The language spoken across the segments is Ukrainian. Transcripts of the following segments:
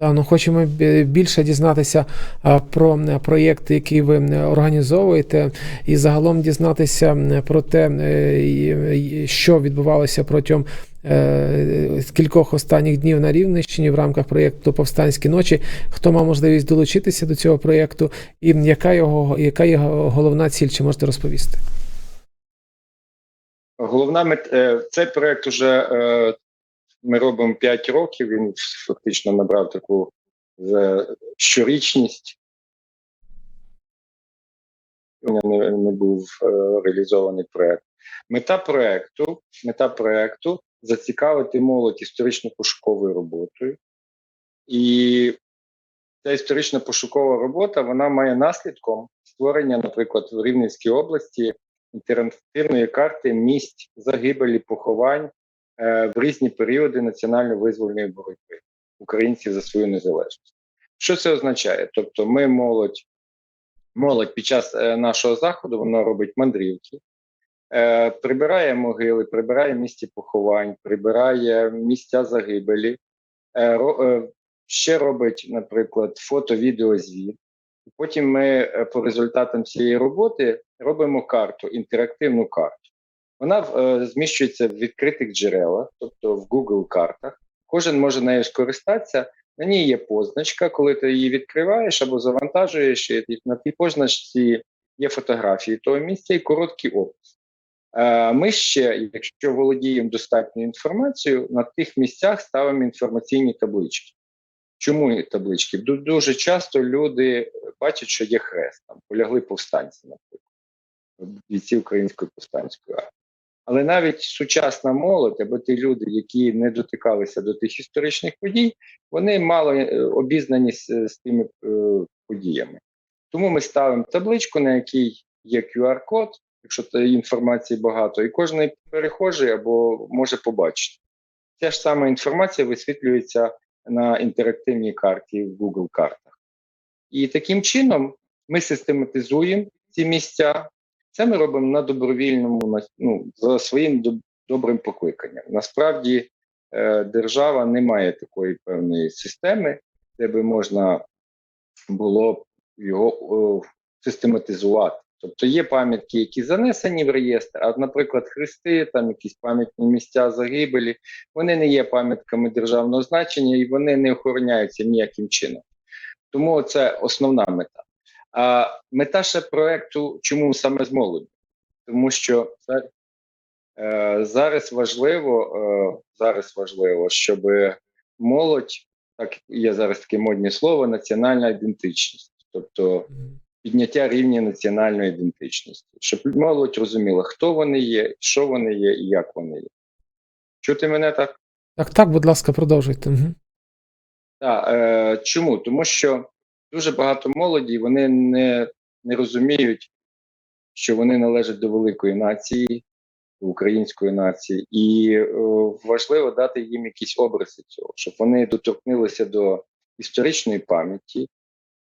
Ну, хочемо більше дізнатися про м, проєкт, який ви організовуєте, і загалом дізнатися про те, е, що відбувалося протягом е, кількох останніх днів на Рівненщині в рамках проєкту Повстанські ночі. Хто мав можливість долучитися до цього проєкту, і яка його яка його головна ціль? Чи можете розповісти? Головна мет... е, цей проект уже е, ми робимо 5 років. Він фактично набрав таку щорічність. Не, не був е, реалізований проект. Мета проекту, мета проекту зацікавити молодь історично-пошуковою роботою. І ця історично пошукова робота вона має наслідком створення, наприклад, в Рівненській області інтерактивної карти місць загибелі поховань в різні періоди національно-визвольної боротьби українців за свою незалежність. Що це означає? Тобто, ми молодь, молодь під час е, нашого заходу вона робить мандрівки, е, прибирає могили, прибирає місці поховань, прибирає місця загибелі, е, е, ще робить, наприклад, фото-відеозвіт. Потім ми е, по результатам цієї роботи робимо карту, інтерактивну карту. Вона е, зміщується в відкритих джерелах, тобто в Google картах. Кожен може нею скористатися. На ній є позначка, коли ти її відкриваєш або завантажуєш, і на тій позначці є фотографії того місця і короткий опис. Е, Ми ще, якщо володіємо достатньою інформацією, на тих місцях ставимо інформаційні таблички. Чому таблички? Дуже часто люди бачать, що є хрест, там полягли повстанці, наприклад, бійці української повстанської армії. Але навіть сучасна молодь, або ті люди, які не дотикалися до тих історичних подій, вони мало е, обізнані з, тими е, подіями. Тому ми ставимо табличку, на якій є QR-код, якщо інформації багато, і кожен перехожий або може побачити. Ця ж сама інформація висвітлюється на інтерактивній карті в Google картах. І таким чином ми систематизуємо ці місця. Це ми робимо на добровільному, ну, за своїм добрим покликанням. Насправді е, держава не має такої певної системи, де би можна було його систематизувати. Тобто є пам'ятки, які занесені в реєстр, а, наприклад, хрести, там якісь пам'ятні місця загибелі, вони не є пам'ятками державного значення і вони не охороняються ніяким чином. Тому це основна мета. А мета ще проекту, чому саме з молоді? Тому що е, зараз важливо, е, зараз важливо, щоб молодь, так є зараз таке модне слово, національна ідентичність, тобто підняття рівня національної ідентичності, щоб молодь розуміла, хто вони є, що вони є і як вони є. Чути мене так? Так, так, будь ласка, продовжуйте. Угу. Так, е, чому? Тому що дуже багато молоді вони не, не розуміють, що вони належать до великої нації, української нації, і е, важливо дати їм якісь образи цього, щоб вони доторкнулися до історичної пам'яті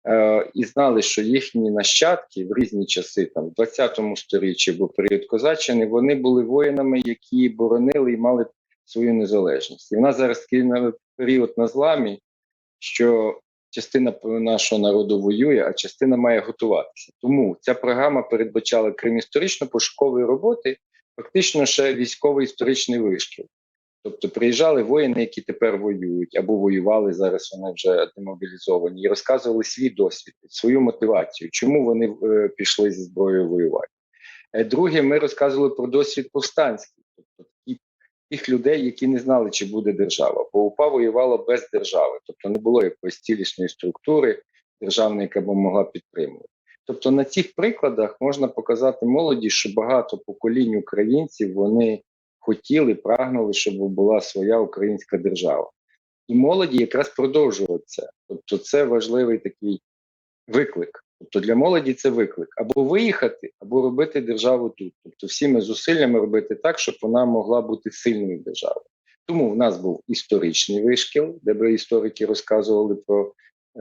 е, і знали, що їхні нащадки в різні часи, там в 20 сторіччі або період козаччини, вони були воїнами, які боронили і мали свою незалежність. І в нас зараз період на зламі, що частина нашого народу воює, а частина має готуватися. Тому ця програма передбачала крім історично-пошукової роботи, фактично ще військовий історичний вишкіл. Тобто приїжджали воїни, які тепер воюють або воювали зараз. Вони вже демобілізовані, і розказували свій досвід, свою мотивацію, чому вони е, пішли зі зброєю воювати. Е, Друге, ми розказували про досвід повстанський, тих людей, які не знали, чи буде держава, бо УПА воювала без держави, тобто не було якоїсь цілісної структури державної, яка б могла підтримувати. Тобто на цих прикладах можна показати молоді, що багато поколінь українців вони хотіли, прагнули, щоб була своя українська держава. І молоді якраз продовжували це. Тобто, це важливий такий виклик. Тобто для молоді це виклик або виїхати, або робити державу тут. Тобто, всіми зусиллями робити так, щоб вона могла бути сильною державою. Тому в нас був історичний вишкіл, де би історики розказували про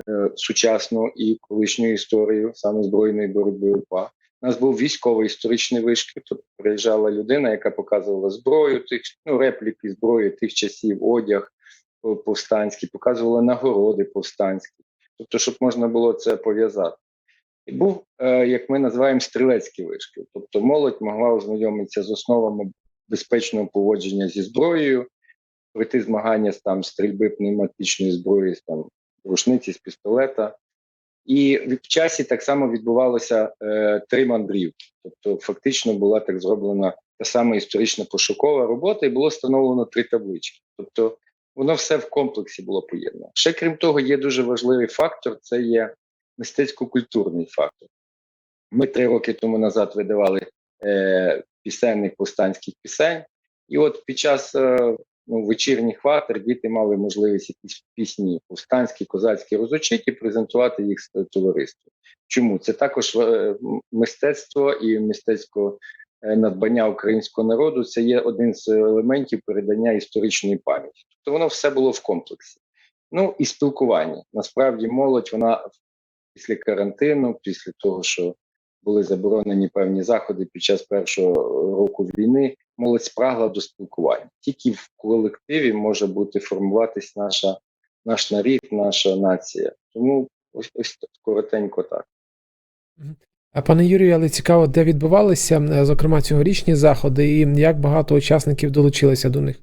е, сучасну і колишню історію саме збройної боротьби УПА. У нас був військовий історичний вишкіл. Тобто приїжджала людина, яка показувала зброю, тих ну репліки зброї тих часів, одяг, по- повстанські, показували нагороди повстанські, тобто, щоб можна було це пов'язати. І був, е, як ми називаємо, стрілецький вишкіл. Тобто молодь могла ознайомитися з основами безпечного поводження зі зброєю, пройти змагання з там стрільби пневматичної зброї, з там рушниці з пістолета. І в часі так само відбувалося е, три мандрівки. Тобто, фактично була так зроблена та сама історична пошукова робота, і було встановлено три таблички. Тобто, воно все в комплексі було поєднано. Ще крім того, є дуже важливий фактор це є мистецько-культурний фактор. Ми три роки тому назад видавали е, пісенних повстанських пісень, і от під час е, ну, вечірніх ватер діти мали можливість якісь пісні повстанські, козацькі розучити і презентувати їх товариству. Чому? Це також е, мистецтво і мистецько е, надбання українського народу. Це є один з елементів передання історичної пам'яті. Тобто воно все було в комплексі. Ну і спілкування. Насправді молодь вона після карантину, після того, що були заборонені певні заходи під час першого року війни, молодь спрагла до спілкування. Тільки в колективі може бути формуватись наша, наш нарід, наша нація. Тому ось ось коротенько так. Пане Юрію, але цікаво, де відбувалися, е, зокрема, цьогорічні заходи, і як багато учасників долучилися до них.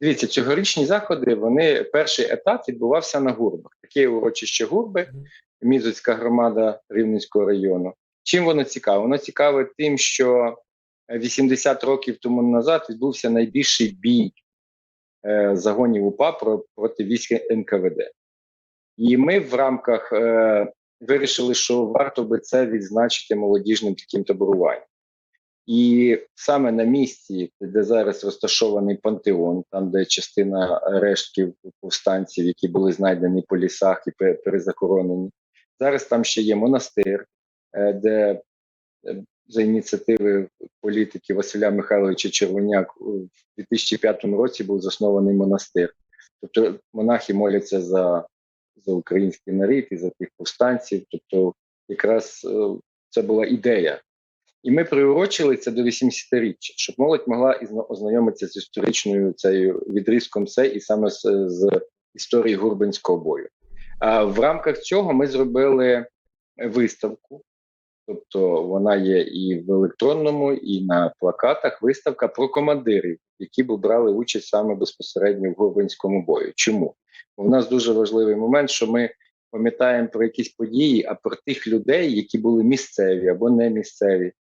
Дивіться, цьогорічні заходи, вони перший етап відбувався на гурбах. Таке урочище гурби, Мізоцька громада Рівненського району. Чим воно цікаве? Воно цікаве тим, що е, 80 років тому назад відбувся найбільший бій е, загонів УПА проти військ НКВД. І ми в рамках е, вирішили, що варто би це відзначити молодіжним таким таборуванням. І саме на місці, де зараз розташований пантеон, там де частина рештків повстанців, які були знайдені по лісах і перезахоронені, зараз там ще є монастир, е, де е, за ініціативи політики Василя Михайловича Червоняк у 2005 році був заснований монастир. Тобто монахи моляться за, за український народ і за тих повстанців. Тобто, якраз е, це була ідея і ми приурочили це до 80-річчя, щоб молодь могла ознайомитися з історичною цією відрізком це і саме з, з історії Гурбинського бою. А в рамках цього ми зробили виставку, тобто вона є і в електронному, і на плакатах. Виставка про командирів, які б брали участь саме безпосередньо в Гурбинському бою. Чому? Бо в нас дуже важливий момент, що ми пам'ятаємо про якісь події, а про тих людей, які були місцеві або не місцеві,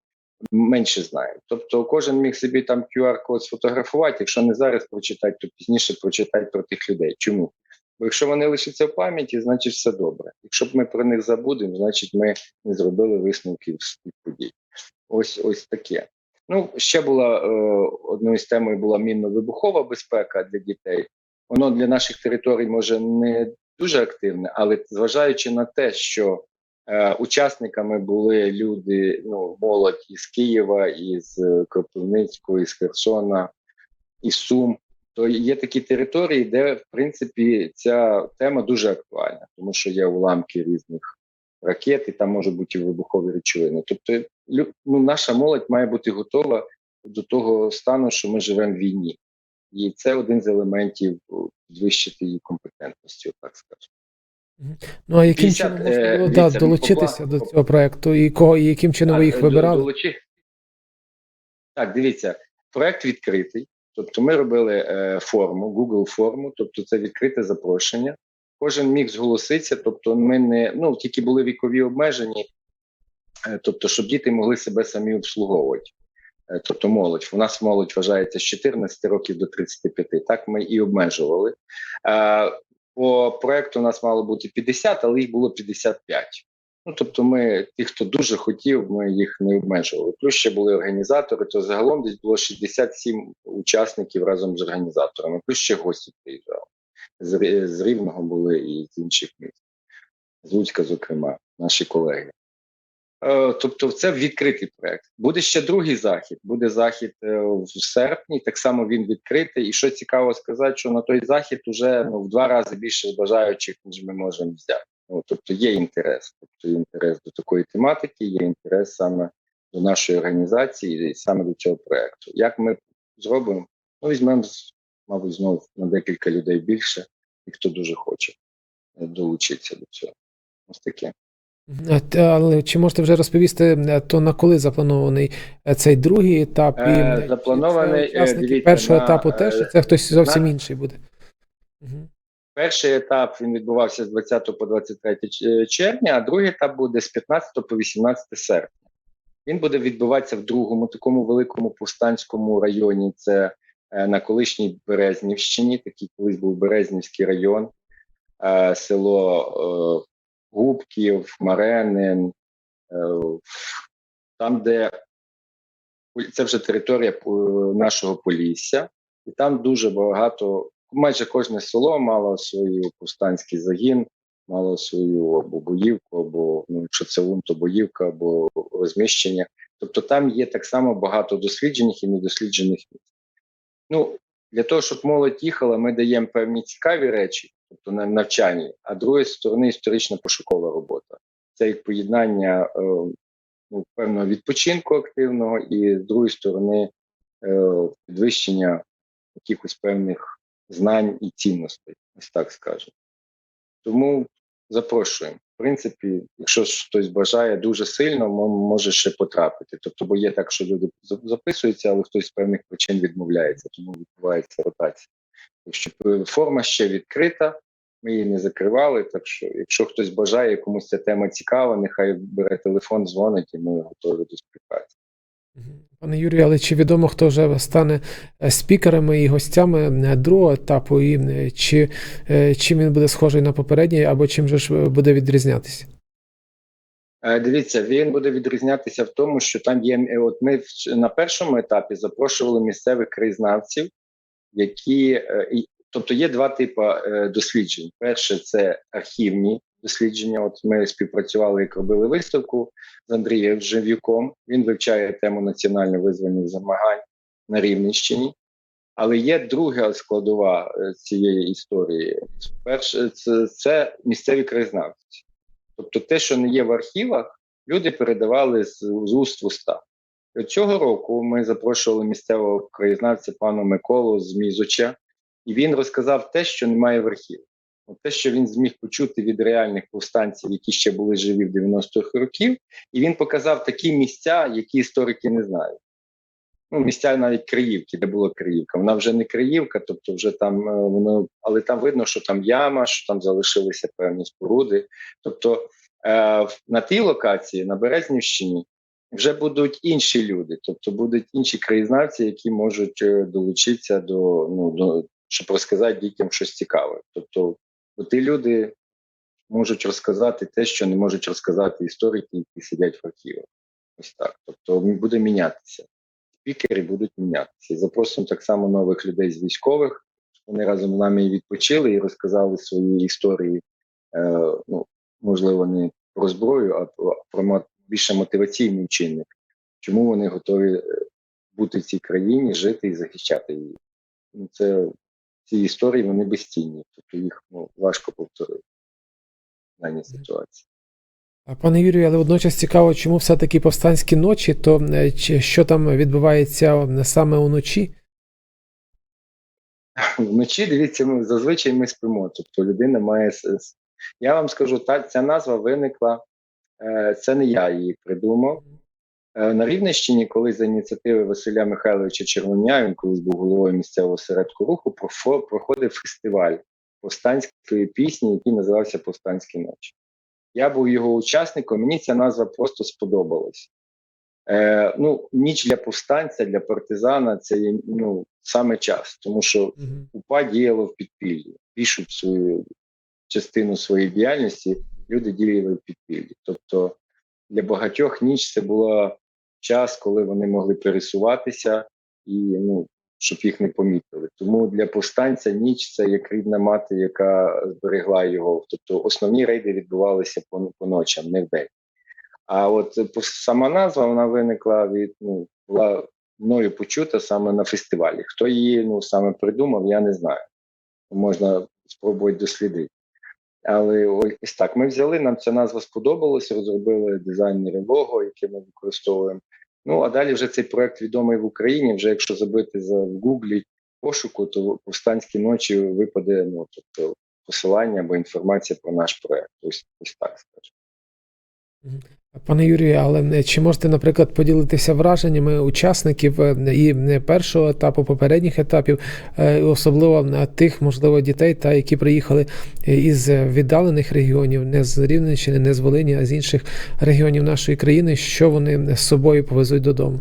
менше знаємо. Тобто кожен міг собі там QR-код сфотографувати. Якщо не зараз прочитати, то пізніше прочитати про тих людей. Чому? Бо якщо вони лишаться в пам'яті, значить все добре. Якщо б ми про них забудемо, значить ми не зробили висновків з подій. Ось ось таке. Ну, ще була е, одною з темою була мінно-вибухова безпека для дітей. Воно для наших територій може не дуже активне, але зважаючи на те, що учасниками були люди, ну, молодь із Києва, із е, Кропивницького, із Херсона, із Сум. То є такі території, де в принципі ця тема дуже актуальна, тому що є уламки різних ракет, і там можуть бути вибухові речовини. Тобто, ну, наша молодь має бути готова до того стану, що ми живемо в війні, і це один з елементів о, підвищити її компетентності, так скажемо. Ну а яким 50, чином можна е, було да, долучитися до цього проекту, і кого і яким чином ви їх вибирали? долучи- Так, дивіться, проект відкритий. Тобто ми робили е, форму, Google форму, тобто це відкрите запрошення. Кожен міг зголоситися, тобто ми не ну тільки були вікові обмежені, е, тобто, щоб діти могли себе самі обслуговувати. Е, тобто молодь. У нас молодь вважається з 14 років до 35. Так ми і обмежували. Е, по проекту у нас мало бути 50, але їх було 55. Ну, тобто, ми тих, хто дуже хотів, ми їх не обмежували. Плюс ще були організатори, то загалом десь було 67 учасників разом з організаторами, плюс ще гості приїжджали. З, з Рівного були і з інших міст, з Луцька, зокрема, наші колеги. Е, Тобто, це відкритий проект. Буде ще другий захід. Буде захід е, в серпні. Так само він відкритий. І що цікаво сказати, що на той захід вже ну, в два рази більше бажаючих, ніж ми можемо взяти. Ну, тобто є інтерес. Тобто є інтерес до такої тематики, є інтерес саме до нашої організації, і саме до цього проекту. Як ми зробимо? Ну, візьмемо мабуть, знову на декілька людей більше, і хто дуже хоче е, долучитися до цього. Ось таке. Е, Але чи можете вже розповісти, е, то на коли запланований е, цей другий етап? І, запланований, це дивіться, першого на, етапу теж, чи це хтось зовсім на- інший буде? Перший етап він відбувався з 20 по 23 червня, а другий етап буде з 15 по 18 серпня. Він буде відбуватися в другому такому великому повстанському районі. Це на колишній Березнівщині, такий колись був Березнівський район, село Губків, Маренин, е, там, де це вже територія нашого Полісся, і там дуже багато, майже кожне село мало свій повстанський загін, мало свою або боївку, або ну, якщо це ун, то боївка, або розміщення. Тобто там є так само багато досліджених і недосліджених місць. Ну, для того, щоб молодь їхала, ми даємо певні цікаві речі, тобто на навчанні, а другої сторони історична пошукова робота. Це як поєднання е, ну, певного відпочинку активного, і з другої сторони е, підвищення якихось певних знань і цінностей, ось так скажемо. Тому запрошуємо. Принципі, якщо хтось бажає дуже сильно, може ще потрапити. Тобто, бо є так, що люди за- записуються, але хтось з певних причин відмовляється, тому відбувається ротація. Якщо е, форма ще відкрита, ми її не закривали. Так що, якщо хтось бажає, комусь ця тема цікава, нехай бере телефон, дзвонить, і ми готові до співпраці. Пане Юрію, але чи відомо, хто вже стане е, спікерами і гостями е, другого етапу, і е, чи чим він буде схожий на попередній, або чим же ж буде відрізнятися? Дивіться, він буде відрізнятися в тому, що там є. От ми на першому етапі запрошували місцевих краєзнавців, які тобто є два типи досліджень. Перше це архівні дослідження. От ми співпрацювали, як робили виставку з Андрієм Жив'юком. Він вивчає тему національно визвольних замагань на Рівненщині. Але є друга складова е, цієї історії. Перше, це, це місцеві краєзнавці. Тобто, те, що не є в архівах, люди передавали з, з уст в уста. І цього року ми запрошували місцевого краєзнавця пана Миколу з Мізоча, і він розказав те, що немає в архівах. От те, що він зміг почути від реальних повстанців, які ще були живі в 90-х років, і він показав такі місця, які історики не знають. Ну, місця навіть Криївки, де була Криївка. Вона вже не Криївка, тобто вже там е, воно, але там видно, що там яма, що там залишилися певні споруди. Тобто е, на тій локації, на Березнівщині, вже будуть інші люди, тобто будуть інші краєзнавці, які можуть е, долучитися до, ну, до щоб розказати дітям щось цікаве. Тобто, ті люди можуть розказати те, що не можуть розказати історики, які сидять в архівах. Ось так. Тобто буде мінятися спікери будуть мінятися. Запросимо так само нових людей з військових. Вони разом з нами і відпочили і розказали свої історії. Е, ну, можливо, не про зброю, а про, про більше мотиваційний чинник. Чому вони готові е, бути в цій країні, жити і захищати її? Ну, це ці історії вони безцінні, тобто їх ну, важко повторити в даній ситуації. Пане Юрію, але водночас цікаво, чому все-таки повстанські ночі, то е, що там відбувається саме уночі? Вночі дивіться, ми зазвичай ми спимо. Тобто людина має с- с- я вам скажу, та ця назва виникла. е, Це не я її придумав. Е, На Рівненщині, коли за ініціативи Василя Михайловича Червоня, він колись був головою місцевого середку руху, проходив фестиваль повстанської пісні, який називався Повстанські ночі. Я був його учасником, мені ця назва просто сподобалась. Е, ну, ніч для повстанця, для партизана це є ну, саме час, тому що Мгм. УПА діяло в підпіллі. Більшу свою частину своєї діяльності люди діяли в підпіллі. Тобто для багатьох ніч це була час, коли вони могли пересуватися і ну, щоб їх не помітили. Тому для повстанця ніч це як рідна мати, яка зберегла його. Тобто основні рейди відбувалися по, по ночам, не вдень. А от сама назва вона виникла від ну, була мною почута саме на фестивалі. Хто її ну саме придумав, я не знаю. Можна спробувати дослідити. Але ось так ми взяли, нам ця назва сподобалась, розробили дизайнери лого, яке ми використовуємо. Ну а далі вже цей проект відомий в Україні. Вже якщо забити за в Гуглі пошуку, то повстанські ночі випаде ну, тобто, посилання або інформація про наш проект. Ось, ось так скажемо. Пане Юрію, але е, чи можете, наприклад, поділитися враженнями учасників е, і першого етапу, попередніх етапів, е, особливо тих, можливо, дітей, та які приїхали із віддалених регіонів, не з Рівненщини, не з Волині, а з інших регіонів нашої країни, що вони з собою повезуть додому?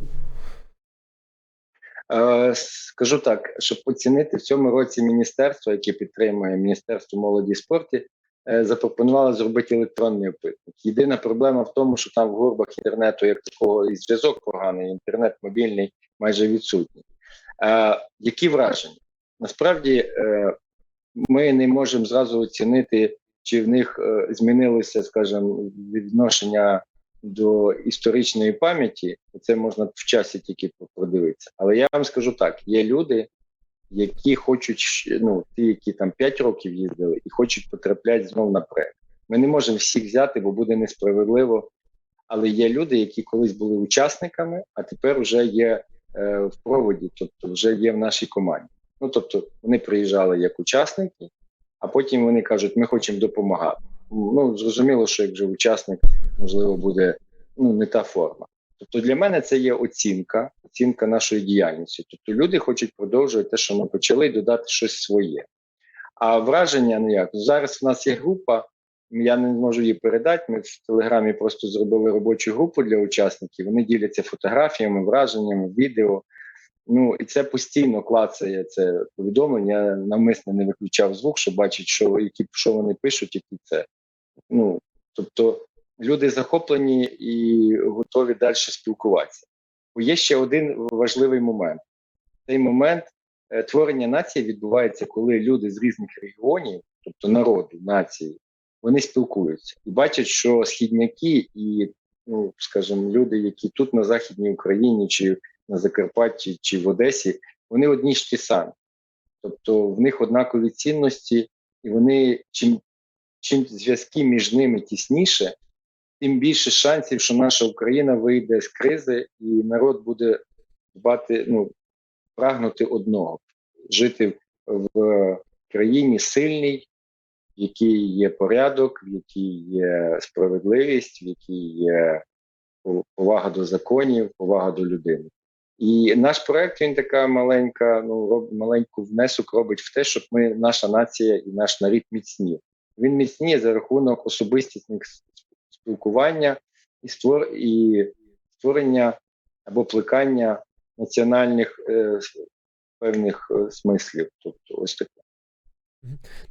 Скажу так, щоб оцінити в цьому році міністерство, яке підтримує Міністерство молоді і спорту, е, запропонувало зробити електронний опитник. Єдина проблема в тому, що там в горбах інтернету як такого і зв'язок поганий, інтернет мобільний майже відсутній. Е, Які враження? Насправді е, ми не можемо зразу оцінити, чи в них е, змінилося, скажімо, відношення до історичної пам'яті, це можна в часі тільки продивитися. Але я вам скажу так: є люди, які хочуть, ну, ті, які там 5 років їздили і хочуть потрапляти знову на проект. Ми не можемо всіх взяти, бо буде несправедливо. Але є люди, які колись були учасниками, а тепер вже є е, в проводі, тобто вже є в нашій команді. Ну тобто вони приїжджали як учасники, а потім вони кажуть, ми хочемо допомагати. Ну зрозуміло, що як вже учасник, можливо, буде ну не та форма. Тобто для мене це є оцінка, оцінка нашої діяльності. Тобто люди хочуть продовжувати те, що ми почали, додати щось своє. А враження ну як зараз в нас є група. Я не можу її передати. Ми в телеграмі просто зробили робочу групу для учасників. Вони діляться фотографіями, враженнями, відео. Ну і це постійно клацає це повідомлення. Я навмисно не виключав звук, щоб бачити, що які що вони пишуть, які це. Ну тобто люди захоплені і готові далі спілкуватися. Бо є ще один важливий момент. Цей момент е, творення нації відбувається, коли люди з різних регіонів, тобто народу, нації, вони спілкуються і бачать, що східняки і, ну скажімо, люди, які тут на Західній Україні, чи на Закарпатті, чи в Одесі, вони одні ж ті самі. Тобто в них однакові цінності, і вони чим, чим зв'язки між ними тісніше, тим більше шансів, що наша Україна вийде з кризи, і народ буде дбати, ну, прагнути одного жити в країні сильній, в якій є порядок, в якій є справедливість, в якій є повага до законів, повага до людини. І наш проект він така маленька, ну роб, маленьку внесок робить в те, щоб ми, наша нація і наш народ міцні. Він міцніє за рахунок особистісних спілкування і створ і створення або плекання національних е, певних е, смислів. Тобто, ось таке.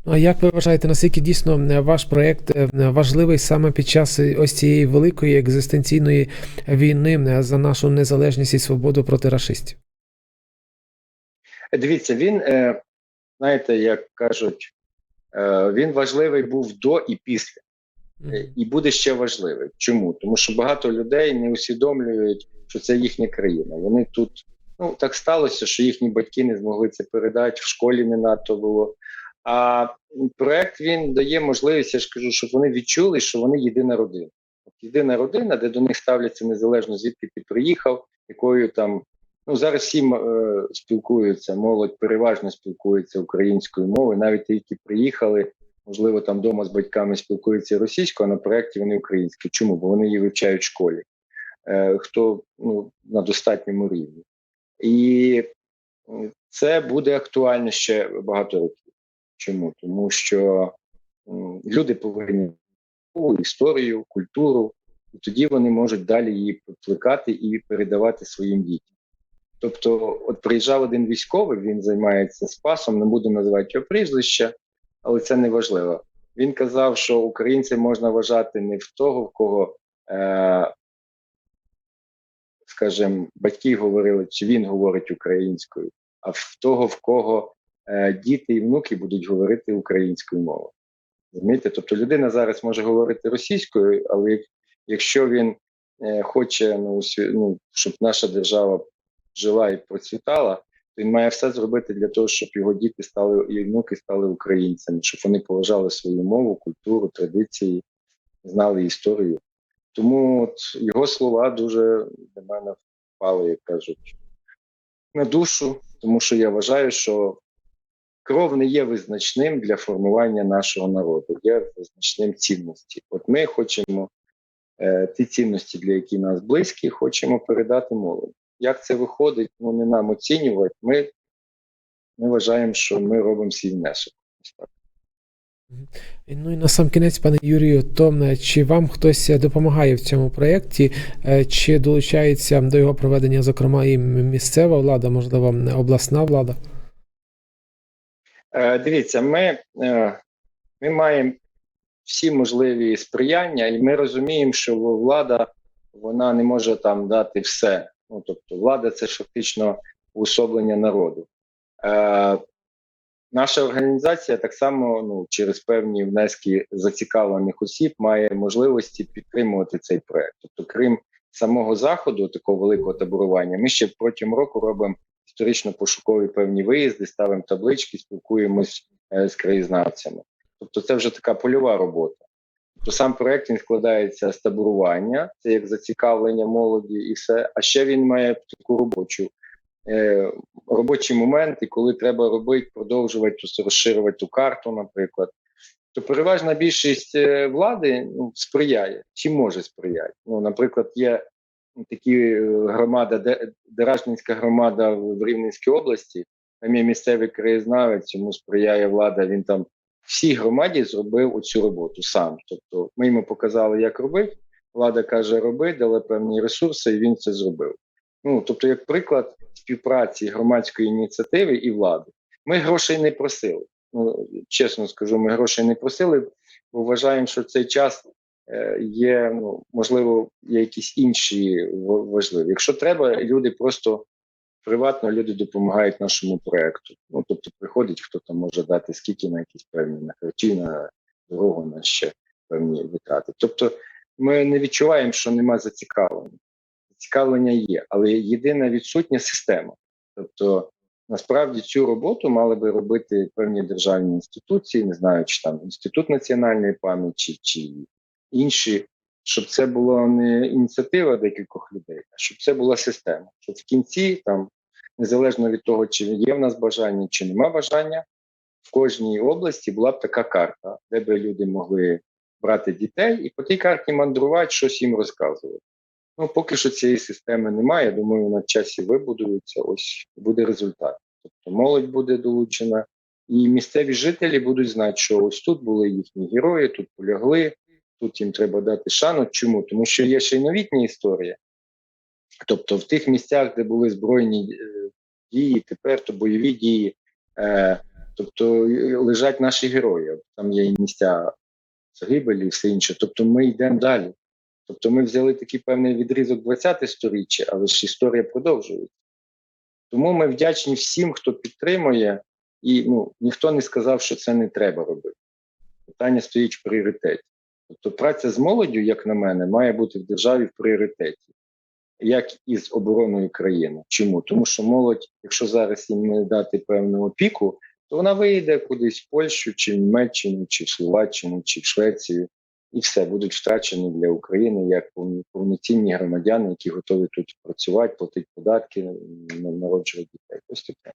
Ну а як ви вважаєте, наскільки дійсно ваш проєкт важливий саме під час ось цієї великої екзистенційної війни за нашу незалежність і свободу проти рашистів? Дивіться, він, е, знаєте, як кажуть, е, він важливий був до і після, е, і буде ще важливий. Чому? Тому що багато людей не усвідомлюють, що це їхня країна. Вони тут ну так сталося, що їхні батьки не змогли це передати, в школі не надто було. А проект він дає можливість, я ж кажу, щоб вони відчули, що вони єдина родина. От єдина родина, де до них ставляться незалежно звідки ти приїхав, якою там ну зараз всі е, спілкуються, молодь переважно спілкується українською мовою, навіть ті, які приїхали, можливо, там вдома з батьками спілкуються російською, а на проєкті вони українські. Чому? Бо вони її вивчають в школі. Е, Хто ну, на достатньому рівні. І це буде актуально ще багато років. Чому? Тому що люди повинні історію, культуру, і тоді вони можуть далі її плекати і передавати своїм дітям. Тобто, от приїжджав один військовий, він займається спасом, не буду називати його прізвище, але це не важливо. Він казав, що українців можна вважати не в того, в кого, е, скажімо, батьки говорили, чи він говорить українською, а в того, в кого е, діти і внуки будуть говорити українською мовою. Розумієте? Тобто людина зараз може говорити російською, але якщо він е, хоче, ну, ну, щоб наша держава жила і процвітала, він має все зробити для того, щоб його діти стали і внуки стали українцями, щоб вони поважали свою мову, культуру, традиції, знали історію. Тому от його слова дуже для мене впали, як кажуть, на душу тому що я вважаю, що кров не є визначним для формування нашого народу, є визначним цінності. От ми хочемо е, ті цінності, для які нас близькі, хочемо передати молоді. Як це виходить, ну не нам оцінювати. Ми, ми вважаємо, що ми робимо свій внесок. Ну і на сам кінець, пане Юрію, то е, чи вам хтось допомагає в цьому проєкті, е, чи долучається до його проведення, зокрема, і місцева влада, можливо, обласна влада? Е, дивіться, ми, е, ми маємо всі можливі сприяння, і ми розуміємо, що влада вона не може там дати все. Ну, тобто, влада це ж фактично уособлення народу. Е, наша організація так само ну, через певні внески зацікавлених осіб має можливості підтримувати цей проект. Тобто, крім самого заходу, такого великого таборування, ми ще протягом року робимо історично-пошукові певні виїзди, ставимо таблички, спілкуємось е, з краєзнавцями. Тобто, це вже така польова робота. Тобто сам проект він складається з таборування, це як зацікавлення молоді, і все. А ще він має таку робочу е, робочі моменти, коли треба робити, продовжувати розширювати ту карту, наприклад. То переважна більшість е, влади ну, сприяє чи може сприяти. Ну, наприклад, є такі е, громада, де Деражненська громада в Рівненській області, там є місцевий краєзнавець, йому сприяє влада. Він там всій громаді зробив оцю роботу сам. Тобто ми йому показали, як робити. Влада каже, роби, дали певні ресурси, і він це зробив. Ну тобто, як приклад співпраці громадської ініціативи і влади, ми грошей не просили. Ну чесно скажу, ми грошей не просили, бо вважаємо, що цей час е, є, ну можливо, є якісь інші важливі. Якщо треба, люди просто приватно люди допомагають нашому проекту. Ну тобто приходить, хто там може дати скільки на якісь певні на харчі, на дорогу, на ще певні витрати. Тобто, ми не відчуваємо, що нема зацікавлення. Зацікавлення є, але єдина відсутня система. Тобто, насправді цю роботу мали би робити певні державні інституції, не знаю, чи там інститут національної пам'яті, чи інші, щоб це була не ініціатива декількох людей, а щоб це була система. Щоб в кінці, там, незалежно від того, чи є в нас бажання, чи нема бажання, в кожній області була б така карта, де би люди могли брати дітей і по тій карті мандрувати, щось їм розказувати. Ну, поки що цієї системи немає. Думаю, на часі вибудується. Ось буде результат. Тобто молодь буде долучена, і місцеві жителі будуть знати, що ось тут були їхні герої, тут полягли, тут їм треба дати шану. Чому? Тому що є ще й новітня історія. Тобто, в тих місцях, де були збройні е, дії, тепер то бойові дії, е, тобто е, лежать наші герої. Там є місця загибелі, і все інше. Тобто, ми йдемо далі. Тобто ми взяли такий певний відрізок 20 сторіччя, але ж історія продовжується. Тому ми вдячні всім, хто підтримує, і ну, ніхто не сказав, що це не треба робити. Питання стоїть в пріоритеті. Тобто праця з молоддю, як на мене, має бути в державі в пріоритеті, як і з обороною країни. Чому? Тому що молодь, якщо зараз їм не дати певну опіку, то вона вийде кудись в Польщу, чи в Німеччину, чи в Словаччину, чи в Швецію і все будуть втрачені для України як повноцінні громадяни, які готові тут працювати, платити податки, народжувати дітей. Ось таке.